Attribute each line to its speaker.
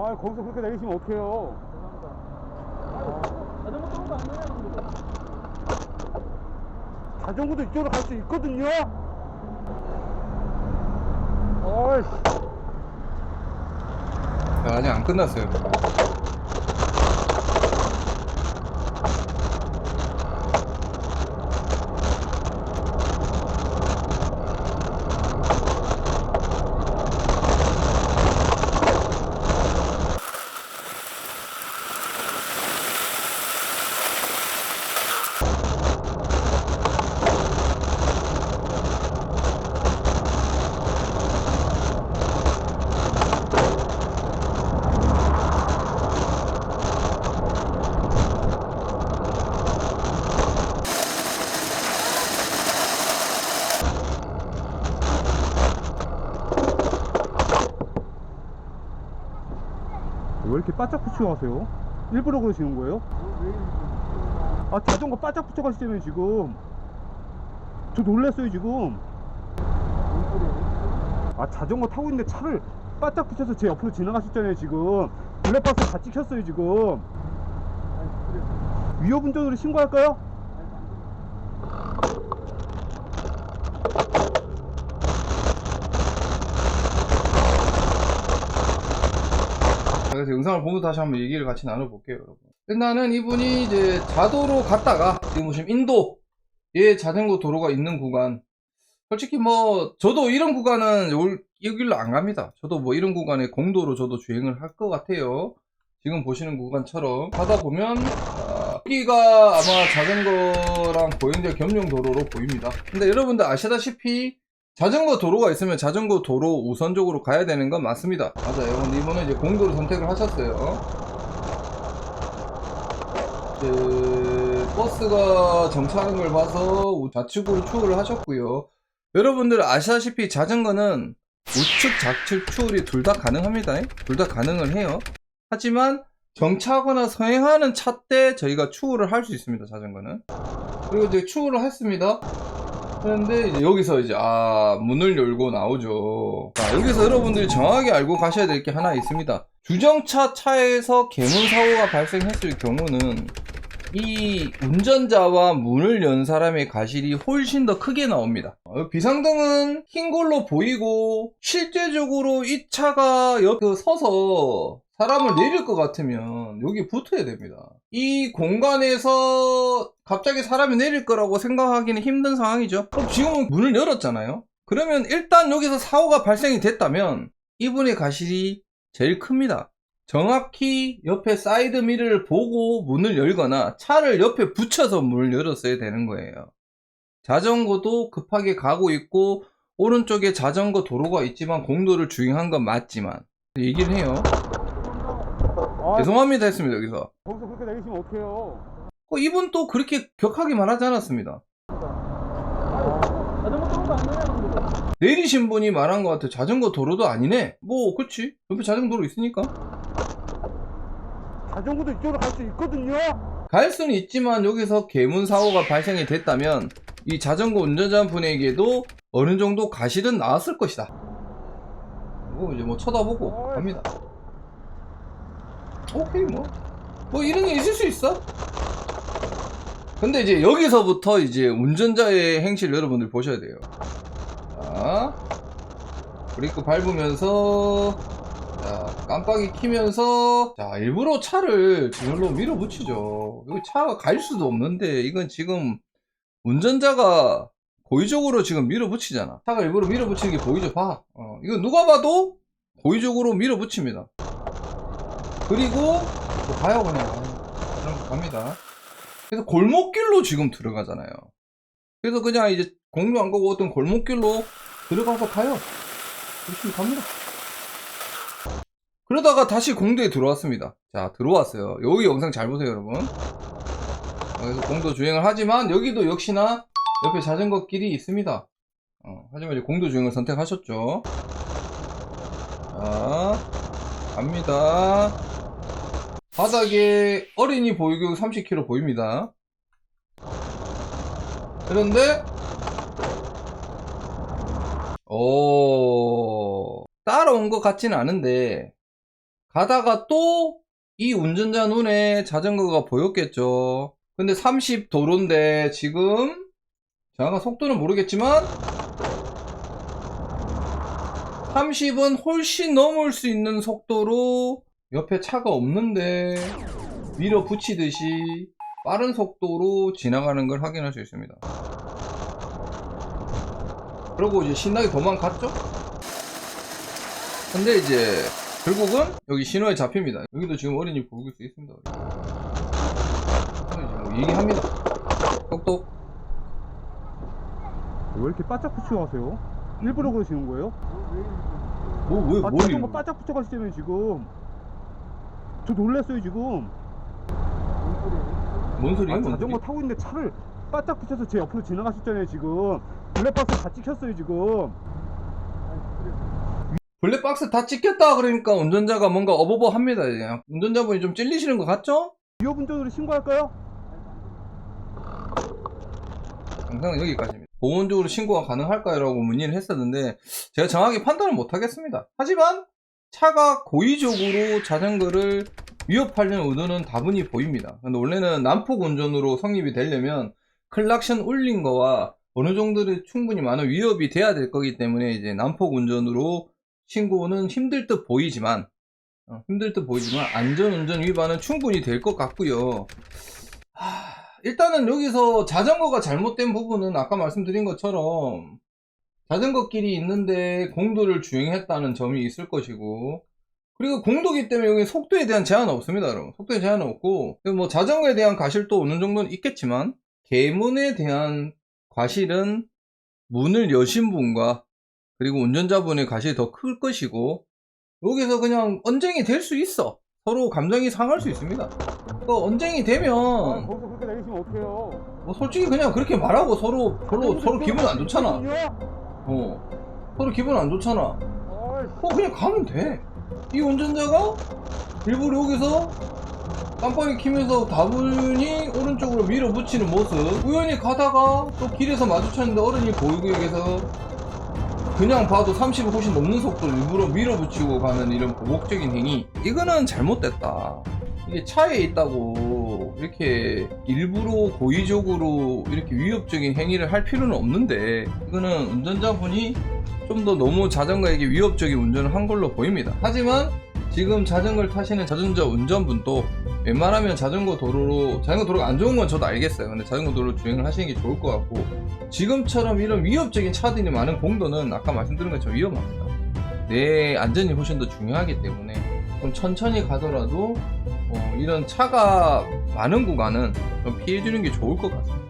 Speaker 1: 아 거기서 그렇게 내리시면 어떡해요?
Speaker 2: 자전거 타는 되냐,
Speaker 1: 자전거도 이쪽으로 갈 수 있거든요 어이씨
Speaker 3: 아직 안 끝났어요.
Speaker 1: 왜 이렇게 바짝 붙이고 가세요? 일부러 그러시는 거예요? 아 자전거 바짝 붙여 가시잖아요 지금 저 놀랐어요 지금 아 자전거 타고 있는데 차를 바짝 붙여서 제 옆으로 지나가셨잖아요 지금 블랙박스 다 찍혔어요 지금 위협운전으로 신고할까요?
Speaker 3: 그래서 영상을 보면서 다시 한번 얘기를 같이 나눠볼게요, 여러분. 일단은 이분이 이제 자도로 갔다가 지금 보시면 인도에 자전거 도로가 있는 구간. 솔직히 뭐 저도 이런 구간은 요- 이 길로 안 갑니다. 저도 뭐 이런 구간에 공도로 저도 주행을 할 것 같아요. 지금 보시는 구간처럼 가다 보면 아, 여기가 아마 자전거랑 보행자 겸용 도로로 보입니다. 근데 여러분들 아시다시피 자전거 도로가 있으면 자전거 도로 우선적으로 가야 되는 건 맞습니다. 맞아요. 근데 이번에 이제 공도를 선택을 하셨어요. 이제 버스가 정차하는 걸 봐서 우- 좌측으로 추월을 하셨고요. 여러분들 아시다시피 자전거는 우측, 좌측 추월이 둘 다 가능합니다. 둘 다 가능을 해요. 하지만 정차하거나 서행하는 차 때 저희가 추월을 할 수 있습니다. 자전거는. 그리고 이제 추월을 했습니다. 그런데 이제 여기서 이제 아 문을 열고 나오죠. 자, 여기서 여러분들이 정확하게 알고 가셔야 될 게 하나 있습니다. 주정차 차에서 개문 사고가 발생했을 경우는 이 운전자와 문을 연 사람의 가실이 훨씬 더 크게 나옵니다. 어, 비상등은 흰 걸로 보이고 실제적으로 이 차가 옆에 서서 사람을 내릴 것 같으면 여기 붙어야 됩니다. 이 공간에서 갑자기 사람이 내릴 거라고 생각하기는 힘든 상황이죠. 그럼 지금은 문을 열었잖아요. 그러면 일단 여기서 사고가 발생이 됐다면 이분의 가실이 제일 큽니다. 정확히 옆에 사이드 미러를 보고 문을 열거나 차를 옆에 붙여서 문을 열었어야 되는 거예요. 자전거도 급하게 가고 있고 오른쪽에 자전거 도로가 있지만 공도를 주행한 건 맞지만 얘기를 해요.
Speaker 1: 아
Speaker 3: 죄송합니다 했습니다 여기서.
Speaker 1: 거기서 그렇게 내리시면 어떡해요
Speaker 3: 어, 이분 또 그렇게 격하게 말하지 않았습니다.
Speaker 2: 자전거
Speaker 3: 내리신 분이 말한 것 같아. 자전거 도로도 아니네. 뭐, 그렇지. 옆에 자전거 도로 있으니까.
Speaker 1: 자전거도 이쪽으로 갈 수 있거든요
Speaker 3: 갈 수는 있지만 여기서 개문 사고가 발생이 됐다면 이 자전거 운전자분에게도 어느 정도 가실은 나왔을 것이다. 뭐 이제 뭐 쳐다보고 갑니다. 오케이 뭐. 뭐 이런 게 있을 수 있어. 근데 이제 여기서부터 이제 운전자의 행실 여러분들 보셔야 돼요. 자, 브레이크 밟으면서 자, 깜빡이 키면서 자, 일부러 차를 뒤로 밀어붙이죠. 여기 차가 갈 수도 없는데 이건 지금 운전자가 고의적으로 지금 밀어붙이잖아. 차가 일부러 밀어붙이는 게 보이죠? 봐. 어, 이거 누가 봐도 고의적으로 밀어붙입니다. 그리고 뭐 가요 그냥. 그냥 갑니다. 그래서 골목길로 지금 들어가잖아요. 그래서 그냥 이제 공도 안 가고 어떤 골목길로 들어가서 가요. 열심히 갑니다. 그러다가 다시 공도에 들어왔습니다. 자, 들어왔어요. 여기 영상 잘 보세요, 여러분. 그래서 공도 주행을 하지만 여기도 역시나 옆에 자전거 길이 있습니다. 어, 하지만 이제 공도 주행을 선택하셨죠. 자, 갑니다. 바닥에 어린이 보유격 30km 보입니다. 그런데, 오, 따라온 것 같지는 않은데, 가다가 또 이 운전자 눈에 자전거가 보였겠죠. 근데 30 도로인데 지금 정확한 속도는 모르겠지만 30은 훨씬 넘을 수 있는 속도로 옆에 차가 없는데 밀어붙이듯이 빠른 속도로 지나가는 걸 확인할 수 있습니다. 그리고 이제 신나게 도망갔죠? 근데 이제 결국은 여기 신호에 잡힙니다. 여기도 지금 어린이 보일 수 있습니다. 뭐 얘기합니다. 똑똑.
Speaker 1: 왜 이렇게 바짝 붙여가세요? 일부러 그러시는 거예요?
Speaker 3: 뭐, 왜, 아뭘
Speaker 1: 자전거
Speaker 3: 이러-
Speaker 1: 바짝 붙여가시잖아요 지금 저 놀랐어요 지금
Speaker 3: 뭔 소리야?
Speaker 1: 아,
Speaker 3: 뭔
Speaker 1: 자전거
Speaker 3: 소리?
Speaker 1: 타고 있는데 차를 바짝 붙여서 제 옆으로 지나가셨잖아요 지금 블랙박스 다 찍혔어요 지금
Speaker 3: 블랙박스 다 찍혔다 그러니까 운전자가 뭔가 어버버 합니다. 그냥. 운전자분이 좀 찔리시는 것 같죠?
Speaker 1: 위협운전으로 신고할까요?
Speaker 3: 영상은 여기까지입니다. 보온적으로 신고가 가능할까요? 라고 문의를 했었는데 제가 정확히 판단을 못하겠습니다. 하지만 차가 고의적으로 자전거를 위협하려는 의도는 다분히 보입니다. 근데 원래는 난폭 운전으로 성립이 되려면 클락션 울린 거와 어느 정도의 충분히 많은 위협이 돼야 될 거기 때문에 이제 난폭 운전으로 신고는 힘들 듯 보이지만 어, 힘들 듯 보이지만 안전운전 위반은 충분히 될 것 같고요. 하, 일단은 여기서 자전거가 잘못된 부분은 아까 말씀드린 것처럼 자전거 길이 있는데 공도를 주행했다는 점이 있을 것이고 그리고 공도기 때문에 여기 속도에 대한 제한은 없습니다 여러분. 속도에 제한은 없고 뭐 자전거에 대한 과실도 어느 정도는 있겠지만 개문에 대한 과실은 문을 여신 분과 그리고 운전자분의 과실이 더 클 것이고 여기서 그냥 언쟁이 될 수 있어. 서로 감정이 상할 수 있습니다. 그 언쟁이 되면
Speaker 1: 아, 거기서 그렇게 내리시면 어떡해요?
Speaker 3: 뭐 솔직히 그냥 그렇게 말하고 서로 별로 서로 기분 안 좋잖아. 어. 서로 기분 안 좋잖아. 어 그냥 가면 돼. 이 운전자가 일부러 여기서 깜빡이 키면서 다분히 오른쪽으로 밀어붙이는 모습. 우연히 가다가 또 길에서 마주쳤는데 어른이 보이구역에서 그냥 봐도 30을 훨씬 넘는 속도로 일부러 밀어붙이고 가는 이런 보복적인 행위. 이거는 잘못됐다. 이게 차에 있다 고 이렇게 일부러 고의적으로 이렇게 위협적인 행위를 할 필요는 없는데 이거는 운전자분이 좀 더 너무 자전거에게 위협적인 운전을 한 걸로 보입니다. 하지만 지금 자전거를 타시는 자전거 운전분도 웬만하면 자전거 도로로 자전거 도로가 안 좋은 건 저도 알겠어요. 근데 자전거 도로 주행을 하시는 게 좋을 것 같고 지금처럼 이런 위협적인 차들이 많은 공도는 아까 말씀드린 것처럼 위험합니다. 내 안전이 훨씬 더 중요하기 때문에 좀 천천히 가더라도 어, 이런 차가 많은 구간은 좀 피해주는 게 좋을 것 같습니다.